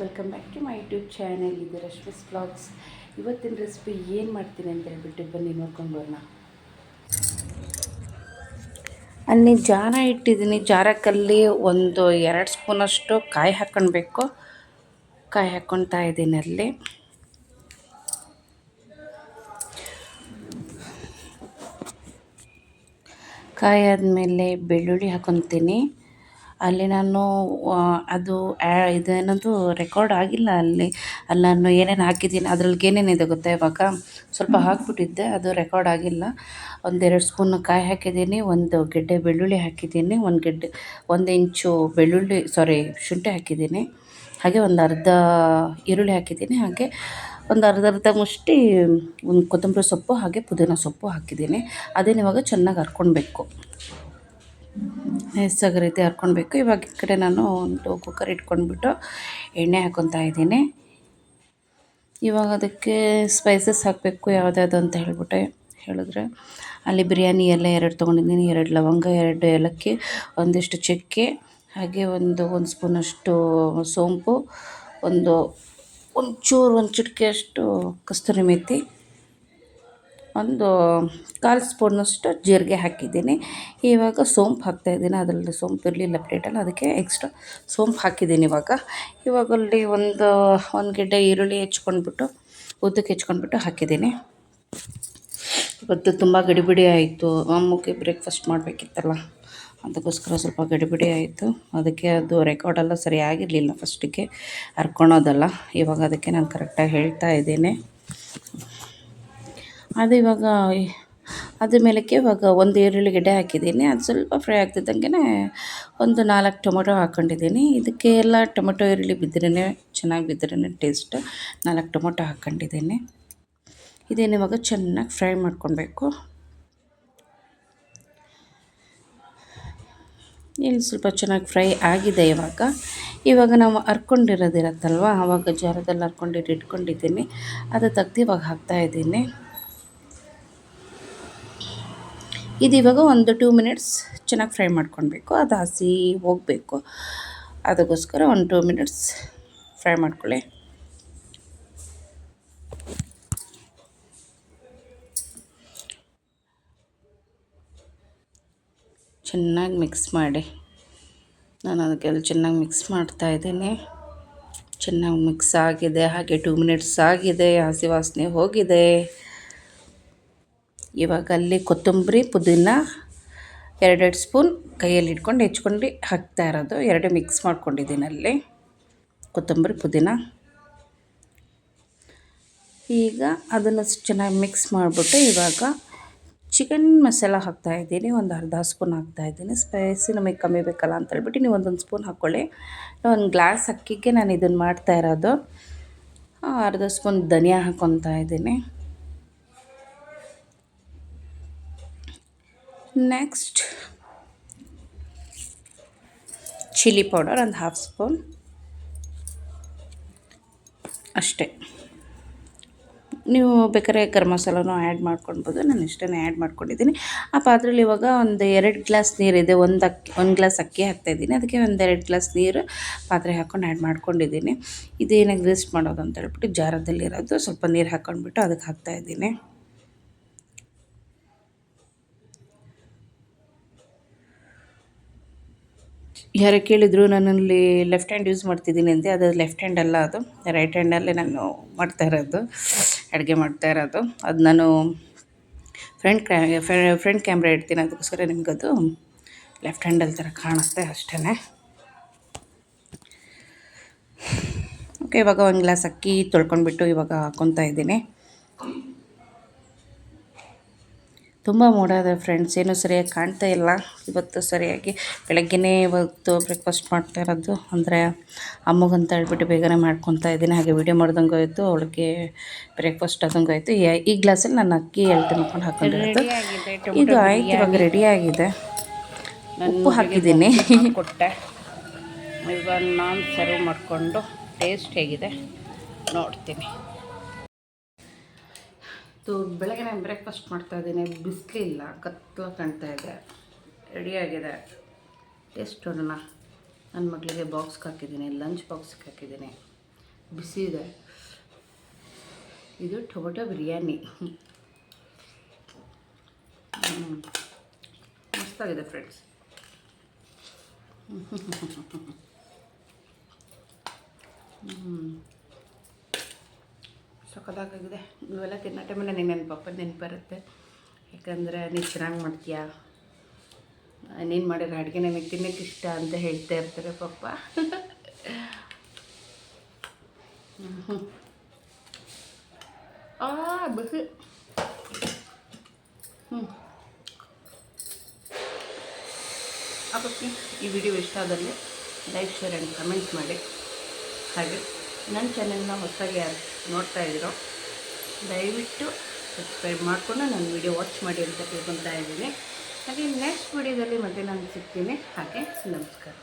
Welcome back to my YouTube channel ಇದು Rashmi's blogs ಇವತ್ತಿನ recipe ಏನು ಮಾಡ್ತೀನಿ ಅಂತ ಹೇಳ್ಬಿಟ್ಟು ಬನ್ನಿ, ನೋಡ್ಕೊಂಡು ಬರೋಣ. ಅಲ್ಲಿ ಜಾರ ಇಟ್ಟಿದ್ದೀನಿ. ಜಾರಕ್ಕಲ್ಲಿ ಒಂದು ಎರಡು ಸ್ಪೂನಷ್ಟು ಕಾಯಿ ಹಾಕ್ಕೊಳ್ಬೇಕು. ಕಾಯಿ ಹಾಕ್ಕೊಳ್ತಾ ಇದ್ದೀನಿ ಅಲ್ಲಿ. ಕಾಯಿ ಆದಮೇಲೆ ಬೆಳ್ಳುಳ್ಳಿ ಹಾಕ್ಕೊತೀನಿ ಅಲ್ಲಿ ನಾನು ಅದು ಇದೇನದು ರೆಕಾರ್ಡ್ ಆಗಿಲ್ಲ ಅಲ್ಲಿ. ಅಲ್ಲಿ ನಾನು ಏನೇನು ಹಾಕಿದ್ದೀನಿ ಅದ್ರಲ್ಲಿ ಏನೇನಿದೆ ಗೊತ್ತಾ ಇವಾಗ? ಸ್ವಲ್ಪ ಹಾಕ್ಬಿಟ್ಟಿದ್ದೆ ಅದು ರೆಕಾರ್ಡ್ ಆಗಿಲ್ಲ. ಒಂದೆರಡು ಸ್ಪೂನ್ ಕಾಯಿ ಹಾಕಿದ್ದೀನಿ ಒಂದು ಗೆಡ್ಡೆ ಬೆಳ್ಳುಳ್ಳಿ ಹಾಕಿದ್ದೀನಿ ಒಂದು ಗೆಡ್ಡೆ ಒಂದು ಇಂಚು ಬೆಳ್ಳುಳ್ಳಿ ಸಾರಿ ಶುಂಠಿ ಹಾಕಿದ್ದೀನಿ. ಹಾಗೆ ಒಂದು ಅರ್ಧ ಈರುಳ್ಳಿ ಹಾಕಿದ್ದೀನಿ ಹಾಗೆ ಒಂದು ಅರ್ಧ ಅರ್ಧ ಮುಷ್ಟಿ ಒಂದು ಕೊತ್ತಂಬರಿ ಸೊಪ್ಪು ಹಾಗೆ ಪುದೀನ ಸೊಪ್ಪು ಹಾಕಿದ್ದೀನಿ. ಅದನ್ನ ಇವಾಗ ಚೆನ್ನಾಗಿ ಹರ್ಕೊಳ್ಬೇಕು ನೈಸಾಗಿ ರೀತಿ ಹರ್ಕೊಳ್ಬೇಕು. ಇವಾಗ ಈ ಕಡೆ ನಾನು ಒಂದು ಕುಕ್ಕರ್ ಇಟ್ಕೊಂಡ್ಬಿಟ್ಟು ಎಣ್ಣೆ ಹಾಕ್ಕೊತಾ ಇದ್ದೀನಿ. ಇವಾಗ ಅದಕ್ಕೆ ಸ್ಪೈಸಸ್ ಹಾಕಬೇಕು, ಯಾವುದ್ಯಾವುದು ಅಂತ ಹೇಳ್ಬಿಟ್ಟೆ ಹೇಳಿದ್ರೆ, ಅಲ್ಲಿ ಬಿರಿಯಾನಿ ಎಲ್ಲ ಎರಡು ತೊಗೊಂಡಿದ್ದೀನಿ. ಎರಡು ಲವಂಗ, ಎರಡು ಏಲಕ್ಕಿ, ಒಂದಿಷ್ಟು ಚಕ್ಕೆ, ಹಾಗೆ ಒಂದು ಒಂದು ಸ್ಪೂನಷ್ಟು ಸೋಂಪು, ಒಂದು ಒಂಚೂರು, ಒಂದು ಚಿಟಿಕೆಯಷ್ಟು ಕಸ್ತೂರಿ ಮೆಥಿ ಒಂದು ಕಾಲು ಸ್ಪೂನಷ್ಟು ಜೀರಿಗೆ ಹಾಕಿದ್ದೀನಿ. ಇವಾಗ ಸೋಂಪು ಹಾಕ್ತಾಯಿದ್ದೀನಿ ಅದರಲ್ಲಿ ಸೋಂಪು ಇರಲಿಲ್ಲ ಪ್ಲೇಟಲ್ಲಿ, ಅದಕ್ಕೆ ಎಕ್ಸ್ಟ್ರಾ ಸೋಂಪು ಹಾಕಿದ್ದೀನಿ ಇವಾಗ. ಇವಾಗ ಅಲ್ಲಿ ಒಂದು ಒಂದು ಗೆಡ್ಡೆ ಈರುಳ್ಳಿ ಹೆಚ್ಕೊಂಡ್ಬಿಟ್ಟು, ಉದ್ದಕ್ಕೆ ಹೆಚ್ಕೊಂಡ್ಬಿಟ್ಟು ಹಾಕಿದ್ದೀನಿ. ಇವತ್ತು ತುಂಬ ಗಡಿಬಿಡಿ ಆಯಿತು. ಅಮ್ಮಕ್ಕೆ ಬ್ರೇಕ್ಫಾಸ್ಟ್ ಮಾಡಬೇಕಿತ್ತಲ್ಲ, ಅದಕ್ಕೋಸ್ಕರ ಸ್ವಲ್ಪ ಗಡಿಬಿಡಿ ಆಯಿತು. ಅದಕ್ಕೆ ಅದು ರೆಕಾರ್ಡೆಲ್ಲ ಸರಿ ಆಗಿರಲಿಲ್ಲ ಫಸ್ಟಿಗೆ ಹರ್ಕೊಳೋದಲ್ಲ ಇವಾಗ ಅದಕ್ಕೆ ನಾನು ಕರೆಕ್ಟಾಗಿ ಹೇಳ್ತಾ ಇದ್ದೀನಿ. ಅದು ಇವಾಗ ಅದ್ರ ಮೇಲಕ್ಕೆ ಇವಾಗ ಒಂದು ಈರುಳ್ಳಿ ಗಿಡ ಹಾಕಿದ್ದೀನಿ. ಅದು ಸ್ವಲ್ಪ ಫ್ರೈ ಆಗ್ತಿದ್ದಂಗೆ ಒಂದು ನಾಲ್ಕು ಟೊಮೊಟೊ ಹಾಕ್ಕೊಂಡಿದ್ದೀನಿ ಇದಕ್ಕೆ ಎಲ್ಲ ಟೊಮೊಟೊ ಈರುಳ್ಳಿ ಬಿದ್ರೇ ಚೆನ್ನಾಗಿ ಬಿದ್ರೇ ಟೇಸ್ಟ್ ನಾಲ್ಕು ಟೊಮೊಟೊ ಹಾಕ್ಕೊಂಡಿದ್ದೀನಿ ಇದೇನು ಇವಾಗ ಚೆನ್ನಾಗಿ ಫ್ರೈ ಮಾಡ್ಕೊಬೇಕು ಇಲ್ಲಿ ಸ್ವಲ್ಪ ಚೆನ್ನಾಗಿ ಫ್ರೈ ಆಗಿದೆ ಇವಾಗ. ಇವಾಗ ನಾವು ಹರ್ಕೊಂಡಿರೋದಿರತ್ತಲ್ವ ಆವಾಗ ಜಾರದಲ್ಲಿ ಹರ್ಕೊಂಡಿಟ್ಟು ಇಟ್ಕೊಂಡಿದ್ದೀನಿ. ಅದು ತೆಗ್ದು ಇವಾಗ ಹಾಕ್ತಾಯಿದ್ದೀನಿ ಇದು ಇವಾಗ ಒಂದು ಟೂ ಮಿನಿಟ್ಸ್ ಚೆನ್ನಾಗಿ ಫ್ರೈ ಮಾಡ್ಕೊಳ್ಬೇಕು. ಅದು ಹಸಿ ಹೋಗಬೇಕು. ಅದಕ್ಕೋಸ್ಕರ ಒಂದು ಟೂ ಮಿನಿಟ್ಸ್ ಫ್ರೈ ಮಾಡ್ಕೊಳ್ಳಿ. ಚೆನ್ನಾಗಿ ಮಿಕ್ಸ್ ಮಾಡಿ. ನಾನು ಅದಕ್ಕೆಲ್ಲ ಚೆನ್ನಾಗಿ ಮಿಕ್ಸ್ ಮಾಡ್ತಾ ಇದ್ದೀನಿ. ಚೆನ್ನಾಗಿ ಮಿಕ್ಸ್ ಆಗಿದೆ. ಹಾಗೆ ಟೂ ಮಿನಿಟ್ಸ್ ಆಗಿದೆ. ಹಸಿ ವಾಸನೆ ಹೋಗಿದೆ. ಇವಾಗ ಅಲ್ಲಿ ಕೊತ್ತಂಬರಿ, ಪುದೀನ, ಎರಡೆರಡು ಸ್ಪೂನ್ ಕೈಯಲ್ಲಿ ಇಟ್ಕೊಂಡು ಹೆಚ್ಕೊಂಡು ಹಾಕ್ತಾ ಇರೋದು. ಎರಡು ಮಿಕ್ಸ್ ಮಾಡ್ಕೊಂಡಿದ್ದೀನಿ ಅಲ್ಲಿ. ಕೊತ್ತಂಬರಿ, ಪುದೀನ. ಈಗ ಅದನ್ನು ಚೆನ್ನಾಗಿ ಮಿಕ್ಸ್ ಮಾಡಿಬಿಟ್ಟು ಇವಾಗ ಚಿಕನ್ ಮಸಾಲ ಹಾಕ್ತಾಯಿದ್ದೀನಿ ಒಂದು ಅರ್ಧ ಸ್ಪೂನ್ ಹಾಕ್ತಾಯಿದ್ದೀನಿ ಸ್ಪೈಸಿ ನಮಗೆ ಕಮ್ಮಿ ಬೇಕಲ್ಲ ಅಂತ ಹೇಳ್ಬಿಟ್ಟು ನೀವು ಒಂದೊಂದು ಸ್ಪೂನ್ ಹಾಕ್ಕೊಳ್ಳಿ. ಒಂದು ಗ್ಲಾಸ್ ಅಕ್ಕಿಗೆ ನಾನು ಇದನ್ನು ಮಾಡ್ತಾ ಇರೋದು. ಅರ್ಧ ಸ್ಪೂನ್ ಧನಿಯಾ ಹಾಕ್ಕೊತಾ ಇದ್ದೀನಿ. ನೆಕ್ಸ್ಟ್ ಚಿಲ್ಲಿ ಪೌಡರ್ ಒಂದು ಹಾಫ್ ಸ್ಪೂನ್ ಅಷ್ಟೇ. ನೀವು ಬೇಕಾದ್ರೆ ಗರಂ ಮಸಾಲನೂ ಆ್ಯಡ್ ಮಾಡ್ಕೊಳ್ಬೋದು. ನಾನು ಇಷ್ಟನ್ನೇ ಆ್ಯಡ್ ಮಾಡ್ಕೊಂಡಿದ್ದೀನಿ. ಆ ಪಾತ್ರೆಯಲ್ಲಿ ಇವಾಗ ಒಂದು ಎರಡು ಗ್ಲಾಸ್ ನೀರಿದೆ. ಒಂದು ಅಕ್ಕಿ, ಒಂದು ಗ್ಲಾಸ್ ಅಕ್ಕಿ ಹಾಕ್ತಾಯಿದ್ದೀನಿ ಅದಕ್ಕೆ ಒಂದು ಎರಡು ಗ್ಲಾಸ್ ನೀರು ಪಾತ್ರೆ ಹಾಕ್ಕೊಂಡು ಆ್ಯಡ್ ಮಾಡ್ಕೊಂಡಿದ್ದೀನಿ. ಇದೇನಾಗಿ ವೇಸ್ಟ್ ಮಾಡೋದು ಅಂತ ಹೇಳ್ಬಿಟ್ಟು ಜಾರದಲ್ಲಿರೋದು. ಸ್ವಲ್ಪ ನೀರು ಹಾಕ್ಕೊಂಡ್ಬಿಟ್ಟು ಅದಕ್ಕೆ ಹಾಕ್ತಾಯಿದ್ದೀನಿ ಯಾರೋ ಕೇಳಿದರು, ನಾನಲ್ಲಿ ಲೆಫ್ಟ್ ಹ್ಯಾಂಡ್ ಯೂಸ್ ಮಾಡ್ತಿದ್ದೀನಿ ಅಂತ ಅದು ಲೆಫ್ಟ್ ಹ್ಯಾಂಡ್ ಅಲ್ಲ ಅದು. ರೈಟ್ ಹ್ಯಾಂಡಲ್ಲೇ ನಾನು ಮಾಡ್ತಾ ಇರೋದು, ಅಡುಗೆ ಮಾಡ್ತಾ ಇರೋದು. ಅದು ನಾನು ಫ್ರಂಟ್ ಕ್ಯಾ ಫ್ರಂಟ್ ಕ್ಯಾಮ್ರಾ ಇಡ್ತೀನಿ. ಅದಕ್ಕೋಸ್ಕರ ನಿಮಗದು ಲೆಫ್ಟ್ ಹ್ಯಾಂಡಲ್ ಥರ ಕಾಣುತ್ತೆ ಅಷ್ಟೇ ಓಕೆ ಇವಾಗ ಒಂದು ಗ್ಲಾಸ್ ಅಕ್ಕಿ ತೊಳ್ಕೊಂಡ್ಬಿಟ್ಟು ಇವಾಗ ಹಾಕ್ಕೊತಾ ಇದ್ದೀನಿ. ತುಂಬ ಮೂಡಾದ ಫ್ರೆಂಡ್ಸ್ ಏನೂ ಸರಿಯಾಗಿ ಕಾಣ್ತಾ ಇಲ್ಲ. ಇವತ್ತು ಸರಿಯಾಗಿ ಬೆಳಗ್ಗೆನೇ ಇವತ್ತು ಬ್ರೇಕ್ಫಾಸ್ಟ್ ಮಾಡ್ತಾ ಇರೋದು. ಅಂದರೆ ಅಮ್ಮಗಂತ ಹೇಳ್ಬಿಟ್ಟು ಬೇಗನೆ ಮಾಡ್ಕೊತಾ ಇದ್ದೀನಿ. ಹಾಗೆ ವೀಡಿಯೋ ಮಾಡ್ದಂಗೆ ಆಯಿತು ಅವಳಿಗೆ ಬ್ರೇಕ್ಫಾಸ್ಟ್ ಆದಂಗೆ ಆಯಿತು ಈ ಗ್ಲಾಸಲ್ಲಿ ನಾನು ಅಕ್ಕಿ ಎಳ್ತು ಮಾಡ್ಕೊಂಡು ಹಾಕೊಂಡಿರೋದು. ಇದು ಆಯ್ತು ಇವಾಗ ರೆಡಿಯಾಗಿದೆ ಉಪ್ಪು ಹಾಕಿದ್ದೀನಿ. ಕೊಟ್ಟೆ ಇವಾಗ ನಾನು ಸರ್ವ್ ಮಾಡಿಕೊಂಡು ಟೇಸ್ಟ್ ಹೇಗಿದೆ. ನೋಡ್ತೀನಿ. ಇದು ಬೆಳಗ್ಗೆ ನಾನು ಬ್ರೇಕ್ಫಾಸ್ಟ್ ಮಾಡ್ತಾ ಇದ್ದೀನಿ. ಬಿಸಿಲಿಲ್ಲ ಕತ್ತಲ ಕಾಣ್ತಾ ಇದೆ. ರೆಡಿಯಾಗಿದೆ ಟೇಸ್ಟ್ ನೋಡೋಣ. ನನ್ನ ಮಗಳಿಗೆ ಬಾಕ್ಸ್ಗೆ ಹಾಕಿದ್ದೀನಿ ಲಂಚ್ ಬಾಕ್ಸ್ಗೆ ಹಾಕಿದ್ದೀನಿ. ಬಿಸಿ ಇದೆ. ಇದು ಟೊಮೊಟೊ ಬಿರಿಯಾನಿ. ಮಸ್ತಾಗಿದೆ ಫ್ರೆಂಡ್ಸ್ ಸಖತ್ತಾಗಿದೆ ನೀವೆಲ್ಲ ತಿನ್ನೋ ಟೈಮಲ್ಲಿ ನನಗೆ ನನ್ನ ಪಪ್ಪ ನೆನಪು ಬರುತ್ತೆ. ಯಾಕಂದರೆ ನೀನು ಚೆನ್ನಾಗಿ ಮಾಡ್ತೀಯಾ? ನೀನು ಮಾಡಿರೋ ಅಡುಗೆ ನನಗೆ ತಿನ್ನೋಕ್ಕೆ ಇಷ್ಟ ಅಂತ ಹೇಳ್ತಾ ಇರ್ತಾರೆ ಪಪ್ಪ. ಹ್ಞೂ ಆ, ಬಿಸಿ. ಹ್ಞೂ ಹಾಕೋಕ್ಕೆ ಈ ವಿಡಿಯೋ ಇಷ್ಟ ಆದಲ್ಲಿ ಲೈಕ್, ಶೇರ್ ಆ್ಯಂಡ್ ಕಮೆಂಟ್ ಮಾಡಿ. ಹಾಗೆ ನನ್ನ ಚಾನೆಲ್ನ ಹೊಸದಾಗಿ ಯಾರು ನೋಡ್ತಾ ಇದ್ದೀರೋ? ದಯವಿಟ್ಟು ಸಬ್ಸ್ಕ್ರೈಬ್ ಮಾಡಿಕೊಂಡು ನನ್ನ ವಿಡಿಯೋ ವಾಚ್ ಮಾಡಿ ಅಂತ ಕೇಳ್ಕೊತಾ ಇದ್ದೀನಿ. ಹಾಗೆ ನೆಕ್ಸ್ಟ್ ವಿಡಿಯೋದಲ್ಲಿ ಮತ್ತೆ ನಾನು ಸಿಗ್ತೀನಿ. ಹಾಗೆ ನಮಸ್ಕಾರ.